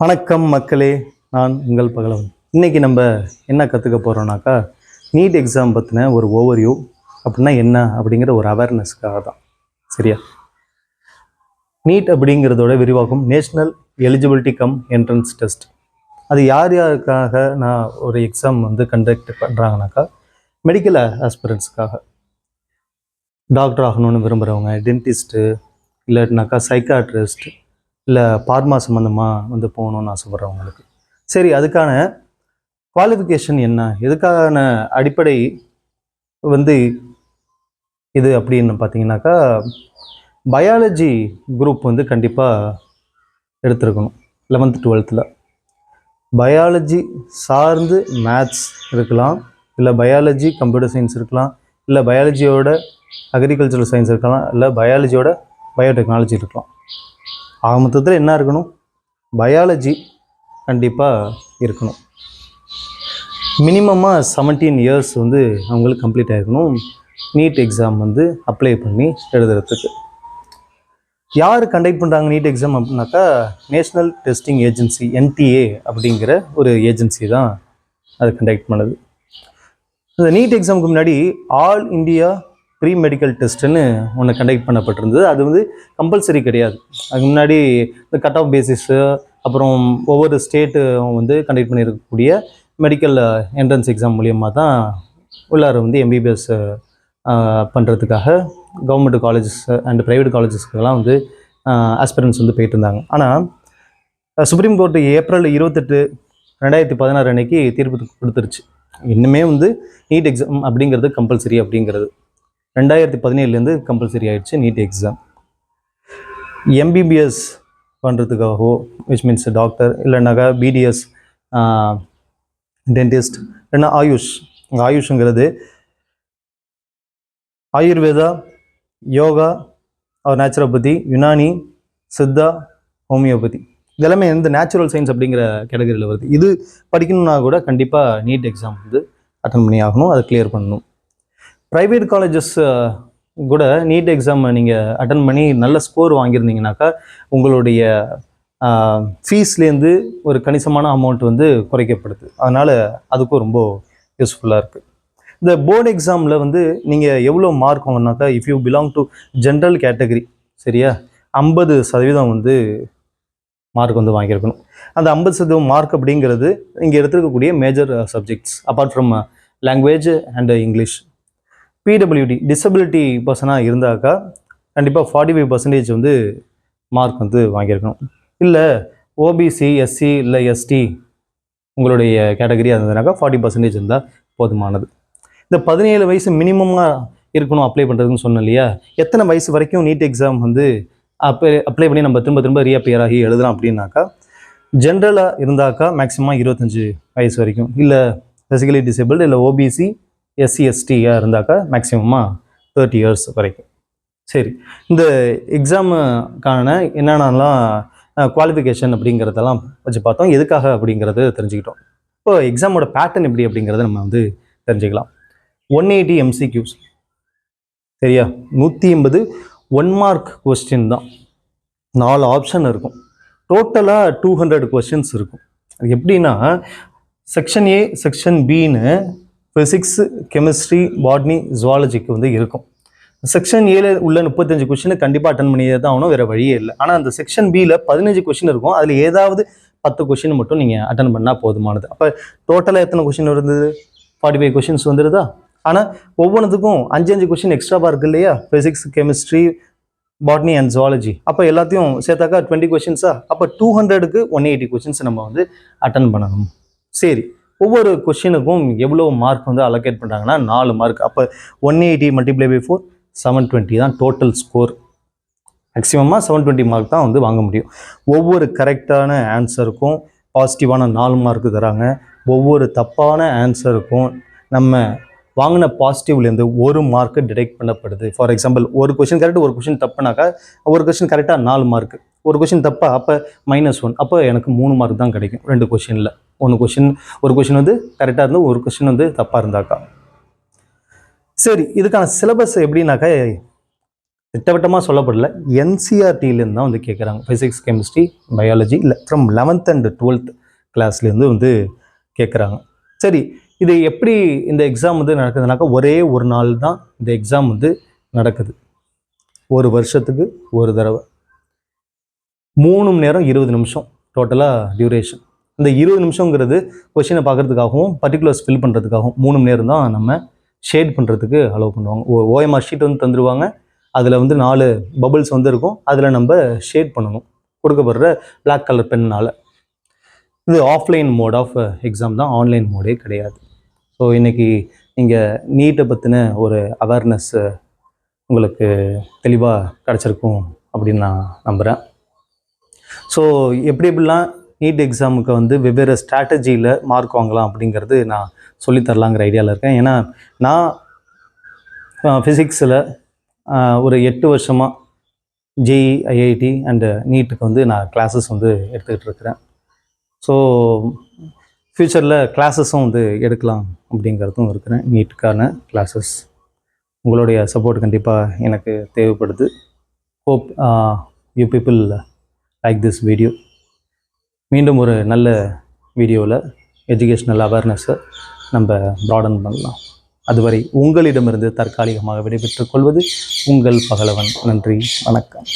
வணக்கம் மக்களே நான் உங்கள் பகலவன். இன்றைக்கி நம்ம என்ன கற்றுக்க போகிறோம்னாக்கா நீட் எக்ஸாம் பற்றின ஒரு ஓவர்வியூ அப்படின்னா என்ன அப்படிங்கிற ஒரு அவேர்னஸ்க்காக தான். சரியா? நீட் அப்படிங்கிறதோட விரிவாகும் national eligibility cum entrance test அது யார் யாருக்காக நான் ஒரு எக்ஸாம் வந்து கண்டக்ட் பண்ணுறாங்கனாக்கா மெடிக்கல் ஆஸ்பிரன்ஸுக்காக டாக்டர் ஆகணும்னு விரும்புகிறவங்க டென்டிஸ்ட்டு இல்லாட்டினாக்கா சைக்காட்ரிஸ்ட் இல்லை பார்மா சம்மந்தமாக வந்து போகணுன்னு ஆசைப்பட்றவங்களுக்கு. சரி அதுக்கான குவாலிஃபிகேஷன் என்ன? எதுக்கான அடிப்படை வந்து இது அப்படின்னு பார்த்தீங்கன்னாக்கா பயாலஜி குரூப் வந்து கண்டிப்பாக எடுத்துருக்கணும். லெவன்த்து டுவெல்த்தில் பயாலஜி சார்ந்து மேத்ஸ் இருக்கலாம் இல்லை பயாலஜி கம்ப்யூட்டர் சயின்ஸ் இருக்கலாம் இல்லை பயாலஜியோட அக்ரிகல்ச்சரல் சயின்ஸ் இருக்கலாம் இல்லை பயாலஜியோட பயோடெக்னாலஜி இருக்கலாம். ஆக மொத்தத்தில் என்ன இருக்கணும்? பயாலஜி கண்டிப்பாக இருக்கணும். மினிமமாக செவன்டீன் இயர்ஸ் வந்து அவங்களுக்கு கம்ப்ளீட் ஆகிருக்கணும் நீட் எக்ஸாம் வந்து அப்ளை பண்ணி எழுதுறதுக்கு. யார் கண்டக்ட் பண்ணுறாங்க நீட் எக்ஸாம் அப்படின்னாக்கா நேஷ்னல் டெஸ்டிங் ஏஜென்சி என்டிஏ அப்படிங்கிற ஒரு ஏஜென்சி தான் அது கண்டக்ட் பண்ணுது. இந்த நீட் எக்ஸாமுக்கு முன்னாடி ஆல் இந்தியா ப்ரீ மெடிக்கல் டெஸ்ட்டுன்னு ஒன்று கண்டக்ட் பண்ணப்பட்டிருந்தது. அது வந்து கம்பல்சரி கிடையாது. அதுக்கு முன்னாடி இந்த கட் ஆஃப் பேசிஸு அப்புறம் ஒவ்வொரு ஸ்டேட்டு வந்து கண்டக்ட் பண்ணியிருக்கக்கூடிய மெடிக்கல் என்ட்ரன்ஸ் எக்ஸாம் மூலியமாக தான் உள்ளார வந்து எம்பிபிஎஸ் பண்ணுறதுக்காக கவர்மெண்ட் காலேஜஸ் அண்ட் ப்ரைவேட் காலேஜஸ்க்கெல்லாம் வந்து ஆஸ்பிரன்ஸ் வந்து போயிட்டு இருந்தாங்க. ஆனால் சுப்ரீம் கோர்ட்டு ஏப்ரல் இருபத்தெட்டு ரெண்டாயிரத்தி பதினாறு அன்னைக்கு தீர்ப்பு கொடுத்துருச்சு. இன்னுமே வந்து நீட் எக்ஸாம் அப்படிங்கிறது கம்பல்சரி அப்படிங்கிறது. ரெண்டாயிரத்தி பதினேழுலேருந்து கம்பல்சரி ஆயிடுச்சு நீட் எக்ஸாம் எம்பிபிஎஸ் பண்ணுறதுக்காகவோ விச் மீன்ஸ் டாக்டர் இல்லைனாக்கா பிடிஎஸ் டென்டிஸ்ட் இல்லைன்னா ஆயுஷ். ஆயுஷுங்கிறது ஆயுஷ்ங்கிறது ஆயுர்வேதா யோகா அவர் நேச்சுரோபதி யுனானி சித்தா ஹோமியோபதி இதெல்லாமே எந்த நேச்சுரல் சயின்ஸ் அப்படிங்கிற கேட்டகரியில் வருது. இது படிக்கணும்னா கூட கண்டிப்பாக நீட் எக்ஸாம் வந்து அட்டன் பண்ணி ஆகணும் அதை கிளியர் பண்ணணும். ப்ரைவேட் காலேஜஸ் கூட நீட் எக்ஸாம் நீங்கள் அட்டன் பண்ணி நல்ல ஸ்கோர் வாங்கியிருந்தீங்கனாக்கா உங்களுடைய ஃபீஸ்லேருந்து ஒரு கணிசமான அமௌண்ட் வந்து குறைக்கப்படுது. அதனால் அதுக்கும் ரொம்ப யூஸ்ஃபுல்லாக இருக்குது இந்த போர்டு எக்ஸாமில் வந்து நீங்கள் எவ்வளோ mark வாங்கினாக்கா if you belong to general category சரியா? ஐம்பது சதவீதம் வந்து மார்க் வந்து வாங்கியிருக்கணும். அந்த ஐம்பது சதவீதம் மார்க் அப்படிங்கிறது இங்கே எடுத்துருக்கக்கூடிய major subjects apart from language and English PWD disability பர்சனாக இருந்தாக்கா கண்டிப்பாக ஃபார்ட்டி ஃபைவ் பர்சன்டேஜ் வந்து மார்க் வந்து வாங்கியிருக்கணும். இல்லை ஓபிசி எஸ்சி இல்லை எஸ்டி உங்களுடைய கேட்டகரியாக இருந்ததுனாக்கா ஃபார்ட்டி பர்சன்டேஜ் இருந்தால் போதுமானது. இந்த பதினேழு வயசு மினிமமாக இருக்கணும் அப்ளை பண்ணுறதுன்னு சொன்னேன் இல்லையா? எத்தனை வயசு வரைக்கும் நீட் எக்ஸாம் வந்து அப்ளை அப்ளை பண்ணி நம்ம திரும்ப திரும்ப ரீஅப்பியர் ஆகி எழுதலாம் அப்படின்னாக்கா ஜென்ரலாக இருந்தாக்கா மேக்ஸிமம் இருபத்தஞ்சி வயசு வரைக்கும். இல்லை ஃபிசிக்கலி டிசேபிள்டு இல்லை ஓபிசி எஸ்சி எஸ்டியாக இருந்தாக்கா மேக்ஸிமமாக தேர்ட்டி இயர்ஸ் வரைக்கும். சரி இந்த எக்ஸாமுக்கான என்னென்னலாம் குவாலிஃபிகேஷன் அப்படிங்கிறதெல்லாம் வச்சு பார்த்தோம். எதுக்காக அப்படிங்கிறது தெரிஞ்சுக்கிட்டோம். இப்போ எக்ஸாமோட பேட்டர்ன் எப்படி அப்படிங்கிறத நம்ம வந்து தெரிஞ்சுக்கலாம். ஒன் எயிட்டி எம்சிக்யூஸ் சரியா? நூற்றி எண்பது ஒன் மார்க் கொஸ்டின் தான். நாலு ஆப்ஷன் இருக்கும். டோட்டலாக டூ ஹண்ட்ரட் கொஸ்டின்ஸ் இருக்கும். அது எப்படின்னா செக்ஷன் ஏ செக்ஷன் பின்னு ஃபிசிக்ஸ் கெமிஸ்ட்ரி பாட்னி ஜுவாலஜிக்கு வந்து இருக்கும். செக்ஷன் ஏல உள்ள முப்பத்தஞ்சு கொஷினை கண்டிப்பாக அட்டன் பண்ணியே தான் ஆகணும் வேறு வழியே இல்லை. ஆனால் அந்த செக்ஷன் பியில் பதினஞ்சு கொஷின் இருக்கும். அதில் ஏதாவது பத்து கொஷின் மட்டும் நீங்கள் அட்டன் பண்ணால் போதுமானது. அப்போ டோட்டலாக எத்தனை கொஷின் இருந்தது? ஃபார்ட்டி ஃபைவ் கொஷின்ஸ் வந்துடுதா ஆனால் ஒவ்வொன்றுத்துக்கும் அஞ்சு அஞ்சு கொஷின் எக்ஸ்ட்ராவாக இருக்கு இல்லையா? Physics chemistry botany and zoology அப்போ எல்லாத்தையும் சேர்த்தாக்கா டுவெண்ட்டி கொஷின்ஸா அப்போ டூ ஹண்ட்ரடுக்கு ஒன் எயிட்டி கொஷின்ஸ் நம்ம வந்து அட்டன் பண்ணணும். சரி. ஒவ்வொரு கொஷினுக்கும் எவ்வளோ மார்க் வந்து அலோகேட் பண்ணுறாங்கன்னா நாலு மார்க் அப்போ one eighty multiply by four seven twenty தான் டோட்டல் ஸ்கோர் மேக்ஸிமமாக செவன் டுவெண்ட்டி மார்க் தான் வந்து வாங்க முடியும். ஒவ்வொரு கரெக்டான ஆன்சருக்கும் பாசிட்டிவான நாலு மார்க்கு தராங்க. ஒவ்வொரு தப்பான ஆன்சருக்கும் நம்ம வாங்கின பாசிட்டிவ்லேருந்து ஒரு மார்க்கு டிடெக்ட் பண்ணப்படுது. ஃபார் எக்ஸாம்பிள் ஒரு கொஷின் கரெக்ட் ஒரு கொஷின் தப்புனாக்கா ஒரு கொஷின் கரெக்டாக நாலு மார்க் ஒரு கொஷின் தப்பா அப்போ மைனஸ் ஒன் அப்போ எனக்கு மூணு மார்க் தான் கிடைக்கும் ரெண்டு கொஷினில் ஒன்று கொஷின் ஒரு கொஷின் வந்து கரெக்டாக இருந்து ஒரு கொஷின் வந்து தப்பாக இருந்தாக்கா. சரி இதுக்கான சிலபஸ் எப்படின்னாக்கா திட்டவட்டமாக சொல்லப்படல. என்சிஆர்டிலேருந்து தான் வந்து கேட்குறாங்க ஃபிசிக்ஸ் கெமிஸ்ட்ரி பயாலஜி இல்லை ஃப்ரம் லெவன்த் அண்ட் டுவெல்த் கிளாஸ்லேருந்து வந்து கேட்குறாங்க சரி இது எப்படி இந்த எக்ஸாம் வந்து நடக்குதுனாக்கா ஒரே ஒரு நாள் தான் இந்த எக்ஸாம் வந்து நடக்குது. ஒரு வருஷத்துக்கு ஒரு தடவை. மூணு மணி நேரம் இருபது நிமிஷம் டோட்டலாக டியூரேஷன் இந்த இருபது நிமிஷங்கிறது கொஷினை பார்க்கறதுக்காகவும் பர்டிகுலர்ஸ் ஃபில் பண்ணுறதுக்காகவும் மூணு மணி நேரம் தான் நம்ம ஷேட் பண்ணுறதுக்கு அலோவ் பண்ணுவாங்க. ஓ ஓஎம்ஆர் ஷீட் வந்து தந்துடுவாங்க அதில் வந்து நாலு பபுள்ஸ் வந்து இருக்கும். அதில் நம்ம ஷேட் பண்ணணும். கொடுக்கப்படுற பிளாக் கலர் பென்னால் இது ஆஃப்லைன் மோட் ஆஃப் எக்ஸாம் தான். ஆன்லைன் மோடே கிடையாது. ஸோ இன்றைக்கி நீங்கள் நீட்டை பற்றின ஒரு அவேர்னஸ் உங்களுக்கு தெளிவாக கிடச்சிருக்கும் அப்படின்னு நான் நம்புகிறேன் ஸோ எப்படி எப்படிலாம் நீட் எக்ஸாமுக்கு வந்து வெவ்வேறு ஸ்ட்ராட்டஜியில் மார்க் வாங்கலாம் அப்படிங்கிறது நான் சொல்லித் தரலாங்கிற ஐடியாவில் இருக்கேன். ஏன்னா நான் ஃபிசிக்ஸில் ஒரு எட்டு வருஷமாக ஜேஇ ஐஐடி அண்டு நீட்டுக்கு வந்து நான் கிளாஸஸ் வந்து எடுத்துக்கிட்டு இருக்கிறேன். ஸோ ஃப்யூச்சரில் கிளாஸஸும் வந்து எடுக்கலாம் அப்படிங்கிறதும் இருக்கிறேன். நீட்டுக்கான கிளாஸஸ் உங்களுடைய சப்போர்ட் கண்டிப்பாக எனக்கு தேவைப்படுது. Hope you people like this video மீண்டும் ஒரு நல்ல வீடியோவில் எஜுகேஷ்னல் அவேர்னஸை நம்ம ப்ராடன் பண்ணலாம். அதுவரை உங்களிடமிருந்து தற்காலிகமாக விடைபெற்றுக் கொள்வது உங்கள் பகலவன். நன்றி வணக்கம்.